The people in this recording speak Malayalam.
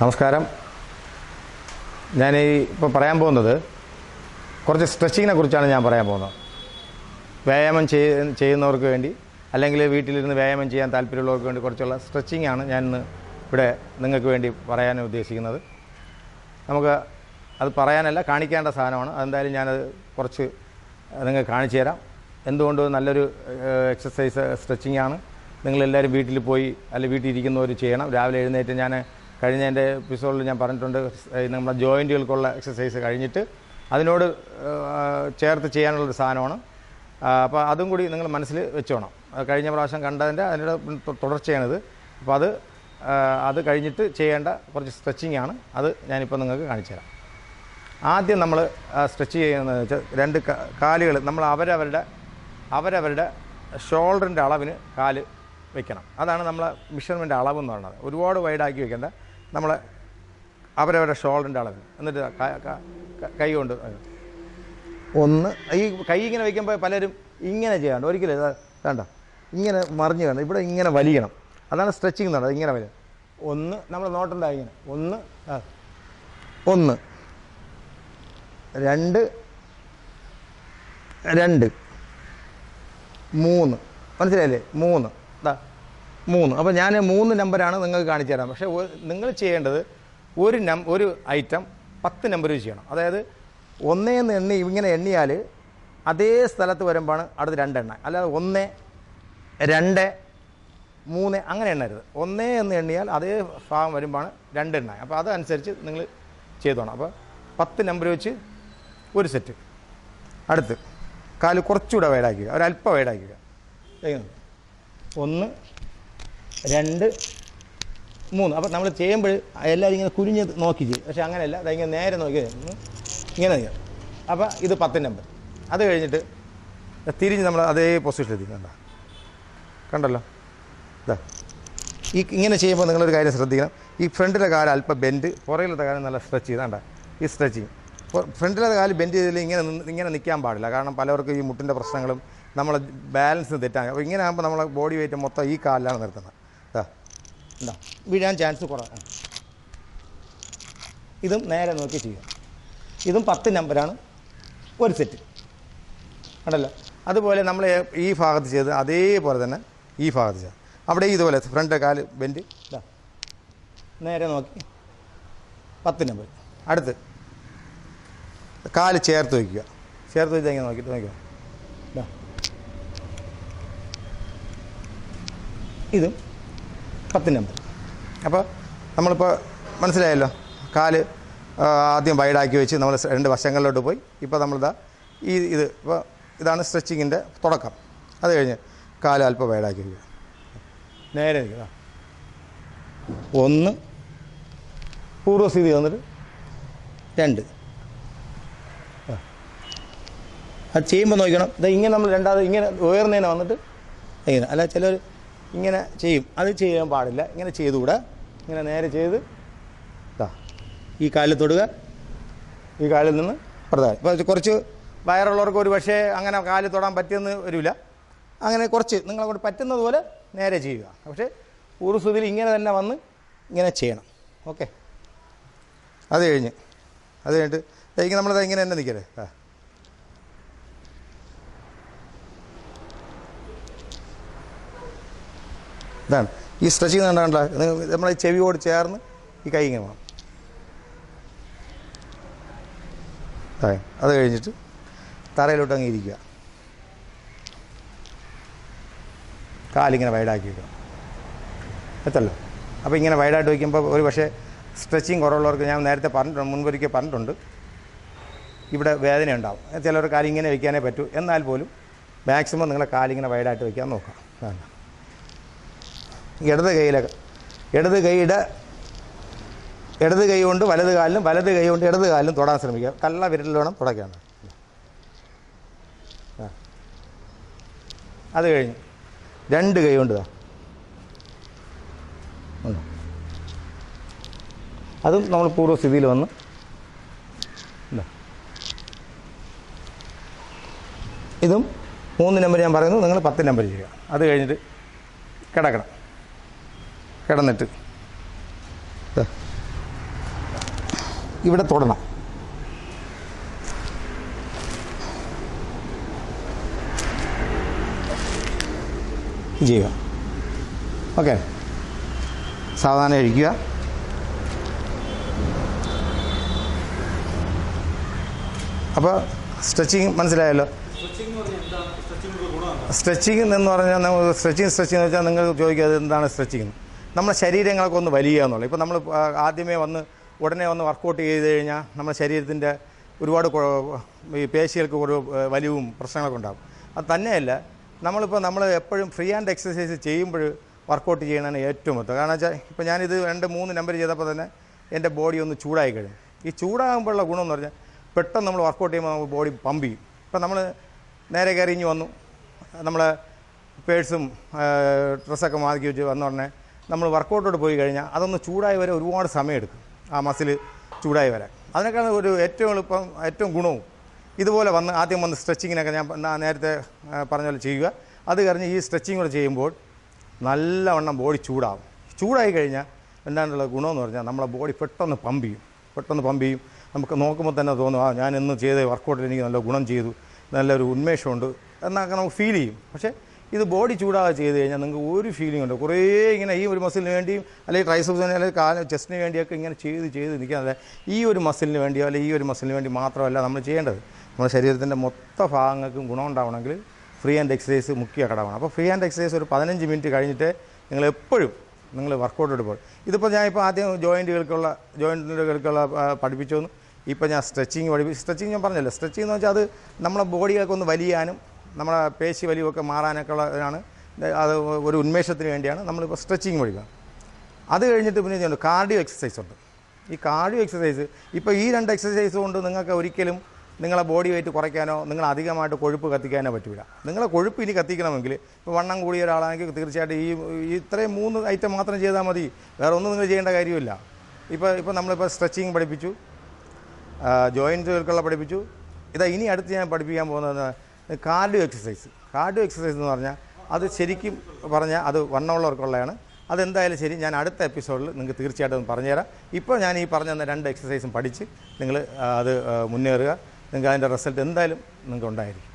നമസ്കാരം. ഞാൻ ഈ ഇപ്പോൾ പറയാൻ പോകുന്നത് കുറച്ച് സ്ട്രെച്ചിങ്ങിനെ കുറിച്ചാണ് ഞാൻ പറയാൻ പോകുന്നത്. വ്യായാമം ചെയ്യ ചെയ്യുന്നവർക്ക് വേണ്ടി അല്ലെങ്കിൽ വീട്ടിലിരുന്ന് വ്യായാമം ചെയ്യാൻ താല്പര്യമുള്ളവർക്ക് വേണ്ടി കുറച്ചുള്ള സ്ട്രെച്ചിങ് ആണ് ഞാൻ ഇന്ന് ഇവിടെ നിങ്ങൾക്ക് വേണ്ടി പറയാൻ ഉദ്ദേശിക്കുന്നത്. നമുക്ക് അത് പറയാനല്ല കാണിക്കേണ്ട സാധനമാണ്. അതെന്തായാലും ഞാനത് കുറച്ച് നിങ്ങൾക്ക് കാണിച്ചു തരാം. എന്തുകൊണ്ട് നല്ലൊരു എക്സസൈസ് സ്ട്രെച്ചിങ് ആണ്. നിങ്ങളെല്ലാവരും വീട്ടിൽ പോയി അല്ലെങ്കിൽ വീട്ടിൽ ഇരിക്കുന്നവർ ചെയ്യണം. രാവിലെ എഴുന്നേറ്റ് ഞാൻ കഴിഞ്ഞ എന്റെ എപ്പിസോഡിൽ ഞാൻ പറഞ്ഞിട്ടുണ്ട് നമ്മുടെ ജോയിന്റുകൾക്കുള്ള എക്സസൈസ് കഴിഞ്ഞിട്ട് അതിനോട് ചേർത്ത് ചെയ്യാനുള്ളൊരു സാധനമാണ്. അപ്പോൾ അതും കൂടി നിങ്ങൾ മനസ്സിൽ വെച്ചോണം. കഴിഞ്ഞ പ്രാവശ്യം കണ്ടതിന്റെ അതിന്റെ തുടർച്ചയാണിത്. അപ്പോൾ അത് അത് കഴിഞ്ഞിട്ട് ചെയ്യേണ്ട കുറച്ച് സ്ട്രെച്ചിങ് ആണ്. അത് ഞാനിപ്പോൾ നിങ്ങൾക്ക് കാണിച്ചു തരാം. ആദ്യം നമ്മൾ സ്ട്രെച്ച് ചെയ്യുന്നത് വെച്ചാൽ രണ്ട് കാലുകൾ നമ്മൾ അവരവരുടെ അവരവരുടെ ഷോൾഡറിന്റെ അളവിന് കാൽ വെക്കണം. അതാണ് നമ്മളെ മെഷർമെന്റ് അളവ് എന്ന് പറയുന്നത്. ഒരുപാട് വൈഡാക്കി വെക്കേണ്ട. നമ്മൾ അവരവരുടെ ഷോൾഡറിന്റെ അളവിൽ എന്നിട്ട് ക- കൊണ്ട് ഒന്ന് ഈ കൈ ഇങ്ങനെ വയ്ക്കുമ്പോൾ പലരും ഇങ്ങനെ ചെയ്യാണ്ട് ഒരിക്കലും വേണ്ട. ഇങ്ങനെ മറിഞ്ഞ് വേണം ഇവിടെ ഇങ്ങനെ വലിയണം. അതാണ് സ്ട്രെച്ചിങ് പറയുന്നത്. ഇങ്ങനെ വലിയ ഒന്ന് നമ്മൾ നോട്ടണ്ട ഇങ്ങനെ? ഒന്ന് ഒന്ന്. രണ്ട്. രണ്ട്. മൂന്ന്. മനസ്സിലായില്ലേ? മൂന്ന്. ഇതാ മൂന്ന്. അപ്പോൾ ഞാൻ മൂന്ന് നമ്പറാണ് നിങ്ങൾക്ക് കാണിച്ചു തരാം. പക്ഷേ നിങ്ങൾ ചെയ്യേണ്ടത് ഒരു നം ഒരു ഐറ്റം പത്ത് നമ്പർ ചെയ്യണം. അതായത് ഒന്നേന്ന് എണ്ണി ഇങ്ങനെ എണ്ണിയാൽ അതേ സ്ഥലത്ത് വരുമ്പോഴാണ് അടുത്ത് രണ്ടെണ്ണ. അല്ലാതെ ഒന്ന് രണ്ട് മൂന്ന് അങ്ങനെ എണ്ണരുത്. ഒന്നേ എന്ന് എണ്ണിയാൽ അതേ ഭാഗം വരുമ്പോഴാണ് രണ്ടെണ്ണ. അപ്പോൾ അതനുസരിച്ച് നിങ്ങൾ ചെയ്തോണം. അപ്പോൾ പത്ത് നമ്പർ വെച്ച് ഒരു സെറ്റ് അടുത്ത്. കാൽ കുറച്ചുകൂടെ വൈഡാക്കുക ഒരല്പം വൈഡാക്കുക ഒന്ന് രണ്ട് മൂന്ന്. അപ്പോൾ നമ്മൾ ചെയ്യുമ്പോൾ എല്ലാവരും ഇങ്ങനെ കുനിഞ്ഞ് നോക്കി ചെയ്യും. പക്ഷേ അങ്ങനെയല്ല. അത് ഇങ്ങനെ നേരെ നോക്കി ഇങ്ങനെ നിൽക്കുക അപ്പോൾ ഇത് പത്ത് നമ്പർ അത് കഴിഞ്ഞിട്ട് തിരിഞ്ഞ് നമ്മൾ അതേ പൊസിഷനിൽ എത്തി കണ്ട? കണ്ടല്ലോ? ഇതാ ഈ ഇങ്ങനെ ചെയ്യുമ്പോൾ നിങ്ങളൊരു കാര്യം ശ്രദ്ധിക്കണം. ഈ ഫ്രണ്ടിലെ കാലം അല്പം ബെൻഡ് പുറകിലത്തെ കാലം നല്ല സ്ട്രെച്ച് ചെയ്താണ്ട ഈ സ്ട്രെച്ചിങ് ഫ്രണ്ടിലെ കാൽ ബെൻഡ് ചെയ്തില്ല ഇങ്ങനെ ഇങ്ങനെ നിൽക്കാൻ പാടില്ല. കാരണം പലവർക്കും ഈ മുട്ടിന്റെ പ്രശ്നങ്ങളും നമ്മളെ ബാലൻസ് തെറ്റാൻ അപ്പോൾ ഇങ്ങനെ ആകുമ്പോൾ നമ്മളെ ബോഡി വെയിറ്റ് മൊത്തം ഈ കാലിലാണ് നിർത്തുന്നത്. എന്താ വീഴാൻ ചാൻസ് കുറവാണ് ഇതും നേരെ നോക്കി ചെയ്യുക. ഇതും പത്ത് നമ്പറാണ് ഒരു സെറ്റ് ഉണ്ടല്ലോ അതുപോലെ നമ്മൾ ഈ ഭാഗത്ത് ചെയ്ത് അതേപോലെ തന്നെ ഈ ഭാഗത്ത് ചെയ്ത് അവിടെ ഇതുപോലെ ഫ്രണ്ട് കാൽ ബെൻഡ് ഇതാ. നേരെ നോക്കി. പത്ത് നമ്പർ അടുത്ത്. കാൽ ചേർത്ത് വയ്ക്കുക. ചേർത്ത് വെച്ച് ഇങ്ങനെ നോക്കിയിട്ട് നോക്കുക ഇതാ ഇതും അമ്പത് അപ്പോൾ നമ്മളിപ്പോൾ മനസ്സിലായല്ലോ? കാൽ ആദ്യം വൈഡാക്കി വെച്ച് നമ്മൾ രണ്ട് വശങ്ങളിലോട്ട് പോയി. ഇപ്പോൾ നമ്മളിതാ ഈ ഇത് ഇപ്പോൾ ഇതാണ് സ്ട്രെച്ചിങ്ങിന്റെ തുടക്കം. അത് കഴിഞ്ഞ് കാൽ അല്പം വൈഡാക്കി വയ്ക്കുക നേരെ നിൽക്കുക ഒന്ന്. പൂർവസ്ഥിതി വന്നിട്ട് രണ്ട്. അത് ചെയ്യുമ്പോൾ നോക്കണം. ഇത് ഇങ്ങനെ നമ്മൾ രണ്ടാമത് ഇങ്ങനെ ഉയർന്നതിനെ വന്നിട്ട് ഇങ്ങനെ. അല്ല ചിലർ ഇങ്ങനെ ചെയ്യും. അത് ചെയ്യാൻ പാടില്ല. ഇങ്ങനെ ചെയ്തുകൂടെ. ഇങ്ങനെ നേരെ ചെയ്ത് ഇതാ ഈ കാലിൽ തൊടുക. ഈ കാലിൽ നിന്ന് പ്രധാനം. ഇപ്പോൾ കുറച്ച് വയറുള്ളവർക്ക് ഒരു പക്ഷേ അങ്ങനെ കാലിൽ തൊടാൻ പറ്റിയെന്ന് വരില്ല അങ്ങനെ കുറച്ച് നിങ്ങളെ കൊണ്ട് പറ്റുന്നത് പോലെ നേരെ ചെയ്യുക. പക്ഷേ ഊർസുതിൽ ഇങ്ങനെ തന്നെ വന്ന് ഇങ്ങനെ ചെയ്യണം. ഓക്കെ? അത് കഴിഞ്ഞ്. അത് കഴിഞ്ഞിട്ട് നമ്മളത് ഇങ്ങനെ തന്നെ നിൽക്കരുത് ആ ഇതാണ്. ഈ സ്ട്രെച്ചിങ് കണ്ടാണ്ട നമ്മളെ ചെവിയോട് ചേർന്ന് ഈ കൈ ഇങ്ങനെ വേണം. അതെ കഴിഞ്ഞിട്ട് തറയിലോട്ട് അങ്ങ് ഇരിക്കുക. കാലിങ്ങനെ വൈഡാക്കി വെക്കണം. എത്തല്ലോ? അപ്പോൾ ഇങ്ങനെ വൈഡായിട്ട് വയ്ക്കുമ്പോൾ ഒരു പക്ഷേ സ്ട്രെച്ചിങ് കുറവുള്ളവർക്ക് ഞാൻ നേരത്തെ പറഞ്ഞിട്ടുണ്ട് മുൻപൊരിക്കൽ പറഞ്ഞിട്ടുണ്ട്. ഇവിടെ വേദന ഉണ്ടാവും. ചിലവർക്ക് കാലിങ്ങനെ വയ്ക്കാനേ പറ്റൂ. എന്നാൽ പോലും മാക്സിമം നിങ്ങളെ കാലിങ്ങനെ വൈഡായിട്ട് വയ്ക്കാൻ നോക്കാം. വേണ്ട ഇടത് കൈയിലെ ഇടത് കൈയുടെ ഇടത് കൈ കൊണ്ട് വലത് കാലിലും വലത് കൈ കൊണ്ട് ഇടത് കാലിലും തൊടാൻ ശ്രമിക്കുക കല്ല വിരലിൽ വേണം തുടയ്ക്കാൻ. അത് കഴിഞ്ഞു രണ്ട് കൈ കൊണ്ട്? അതും നമ്മൾ പൂർവസ്ഥിതിയിൽ വന്ന്. ഇതും മൂന്ന് നമ്പർ ഞാൻ പറയുന്നു നിങ്ങൾ പത്ത് നമ്പർ ചെയ്യുക അത് കഴിഞ്ഞിട്ട് കിടക്കണം കിടന്നിട്ട്. ഇവിടെ തൊടണം. ചെയ്യുക. ഓക്കെ. സാവധാനം കഴിക്കുക അപ്പോൾ സ്ട്രെച്ചിങ് മനസ്സിലായല്ലോ? സ്ട്രെച്ചിങ് എന്ന് പറഞ്ഞാൽ സ്ട്രെച്ചിങ് സ്ട്രെച്ചിങ് എന്ന് വെച്ചാൽ നിങ്ങൾ ചോദിക്കുക അത് എന്താണ് സ്ട്രെച്ചിങ് നമ്മുടെ ശരീരങ്ങളൊക്കെ ഒന്ന് വലിയ എന്നുള്ളത് ഇപ്പോൾ നമ്മൾ ആദ്യമേ വന്ന് ഉടനെ വന്ന് വർക്കൗട്ട് ചെയ്ത് കഴിഞ്ഞാൽ നമ്മുടെ ശരീരത്തിന്റെ ഒരുപാട് ഈ പേശികൾക്ക് ഒരു വലിവും പ്രശ്നങ്ങളൊക്കെ ഉണ്ടാകും. അത് തന്നെയല്ല നമ്മളിപ്പോൾ നമ്മൾ എപ്പോഴും ഫ്രീ ആൻഡ് എക്സസൈസ് ചെയ്യുമ്പോൾ വർക്കൗട്ട് ചെയ്യണതാണ് ഏറ്റവും മൊത്തം. കാരണം വെച്ചാൽ ഇപ്പോൾ ഞാനിത് രണ്ട് മൂന്ന് നമ്പർ ചെയ്തപ്പോൾ തന്നെ എന്റെ ബോഡി ഒന്ന് ചൂടായി കഴിഞ്ഞു. ഈ ചൂടാകുമ്പോഴുള്ള ഗുണം എന്ന് പറഞ്ഞാൽ പെട്ടെന്ന് നമ്മൾ വർക്കൗട്ട് ചെയ്യുമ്പോൾ നമുക്ക് ബോഡി പമ്പ് ചെയ്യും. ഇപ്പം നമ്മൾ നേരെ കയറി ഇഞ്ഞ് വന്നു. നമ്മളെ പേഴ്സും ഡ്രസ്സൊക്കെ മാറ്റി വെച്ച് വന്ന ഉടനെ നമ്മൾ വർക്കൗട്ടോട് പോയി കഴിഞ്ഞാൽ അതൊന്ന് ചൂടായി വരെ ഒരുപാട് സമയമെടുക്കും. ആ മസിൽ ചൂടായി വരാൻ. അതിനേക്കാൾ ഒരു ഏറ്റവും എളുപ്പം ഏറ്റവും ഗുണവും ഇതുപോലെ വന്ന് ആദ്യം വന്ന് സ്ട്രെച്ചിങ്ങിനൊക്കെ ഞാൻ നേരത്തെ പറഞ്ഞ പോലെ ചെയ്യുക. അത് കഴിഞ്ഞ് ഈ സ്ട്രെച്ചിങ് കൂടെ ചെയ്യുമ്പോൾ നല്ലവണ്ണം ബോഡി ചൂടാവും. ചൂടായി കഴിഞ്ഞാൽ എന്താണ്ടുള്ള ഗുണമെന്ന് പറഞ്ഞാൽ നമ്മളെ ബോഡി പെട്ടെന്ന് പമ്പ് ചെയ്യും. പെട്ടെന്ന് പമ്പ് ചെയ്യും. നമുക്ക് നോക്കുമ്പോൾ തന്നെ തോന്നും ആ ഞാൻ ഇന്ന് ചെയ്ത വർക്കൗട്ടിൽ എനിക്ക് നല്ല ഗുണം ചെയ്തു. നല്ലൊരു ഉന്മേഷമുണ്ട് എന്നൊക്കെ നമുക്ക് ഫീൽ ചെയ്യും. പക്ഷേ ഇത് ബോഡി ചൂടാതെ ചെയ്ത് കഴിഞ്ഞാൽ നിങ്ങൾക്ക് ഒരു ഫീലിംഗ് ഉണ്ട്. കുറേ ഇങ്ങനെ ഈ ഒരു മസിലിന് വേണ്ടിയും അല്ലെങ്കിൽ ട്രൈസപ്സിന് അല്ലെങ്കിൽ കാല ചെസ്റ്റിന് വേണ്ടിയൊക്കെ ഇങ്ങനെ ചെയ്ത് ചെയ്ത് നിൽക്കാതെ ഈ ഒരു മസിലിന് വേണ്ടിയോ അല്ലെങ്കിൽ ഈ ഒരു മസിലിന് വേണ്ടി മാത്രമല്ല നമ്മൾ ചെയ്യേണ്ടത്. നമ്മുടെ ശരീരത്തിന്റെ മൊത്ത ഭാഗങ്ങൾക്കും ഗുണമുണ്ടാവണമെങ്കിൽ ഫ്രീ ഹാൻഡ് എക്സസൈസ് മുഖ്യ ഘടകമാണ്. അപ്പോൾ ഫ്രീ ഹാൻഡ് എക്സസൈസ് ഒരു പതിനഞ്ച് മിനിറ്റ് കഴിഞ്ഞിട്ട് നിങ്ങൾ എപ്പോഴും നിങ്ങൾ വർക്കൗട്ട് എടുപ്പോൾ. ഇതിപ്പോൾ ഞാൻ ഇപ്പോൾ ആദ്യം ജോയിന്റുകൾക്കുള്ള ജോയിന്റുകൾക്കുള്ള പഠിപ്പിച്ചു ഇപ്പോൾ ഞാൻ സ്ട്രെച്ചിങ് പഠിപ്പിച്ചു സ്ട്രെച്ചിങ് ഞാൻ പറഞ്ഞല്ലോ. സ്ട്രെച്ചിങ് എന്ന് വെച്ചാൽ അത് നമ്മളെ ബോഡിയൊക്കെ ഒന്ന് വലിയാനും നമ്മളെ പേശി വലിവൊക്കെ മാറാനൊക്കെ ഉള്ളതാണ് അത് ഒരു ഉന്മേഷത്തിന് വേണ്ടിയാണ് നമ്മളിപ്പോൾ സ്ട്രെച്ചിങ് പഠിക്കുക അത് കഴിഞ്ഞിട്ട് പിന്നെ ചെയ്യുന്നുണ്ട് കാർഡിയോ എക്സസൈസ് ഉണ്ട്. ഈ കാർഡിയോ എക്സസൈസ് ഇപ്പോൾ ഈ രണ്ട് എക്സസൈസ് കൊണ്ട് നിങ്ങൾക്ക് ഒരിക്കലും നിങ്ങളെ ബോഡി വെയിറ്റ് കുറയ്ക്കാനോ നിങ്ങൾ അധികമായിട്ട് കൊഴുപ്പ് കത്തിക്കാനോ പറ്റില്ല നിങ്ങളെ കൊഴുപ്പ് ഇനി കത്തിക്കണമെങ്കിൽ ഇപ്പോൾ വണ്ണം കൂടിയ ഒരാളാണെങ്കിൽ തീർച്ചയായിട്ടും ഈ ഇത്രയും മൂന്ന് ഐറ്റം മാത്രം ചെയ്താൽ മതി. വേറെ ഒന്നും നിങ്ങൾ ചെയ്യേണ്ട കാര്യമില്ല. ഇപ്പോൾ ഇപ്പോൾ നമ്മളിപ്പോൾ സ്ട്രെച്ചിങ് പഠിപ്പിച്ചു ജോയിന്റുകൾക്കുള്ള പഠിപ്പിച്ചു. ഇതാ ഇനി അടുത്ത് ഞാൻ പഠിപ്പിക്കാൻ പോകുന്നത് കാർഡിയോ എക്സസൈസ്. കാർഡിയോ എക്സസൈസ് എന്ന് പറഞ്ഞാൽ അത് ശരിക്കും പറഞ്ഞാൽ അത് വണ്ണമുള്ളവർക്കുള്ളതാണ്. അതെന്തായാലും ശരി ഞാൻ അടുത്ത എപ്പിസോഡിൽ നിങ്ങൾക്ക് തീർച്ചയായിട്ടും പറഞ്ഞുതരാം. ഇപ്പോൾ ഞാൻ ഈ പറഞ്ഞ തന്ന രണ്ട് എക്സസൈസും പഠിച്ച് നിങ്ങൾ അത് മുന്നേറുക. നിങ്ങൾക്ക് അതിന്റെ റിസൾട്ട് എന്തായാലും നിങ്ങൾക്ക് ഉണ്ടായിരിക്കും.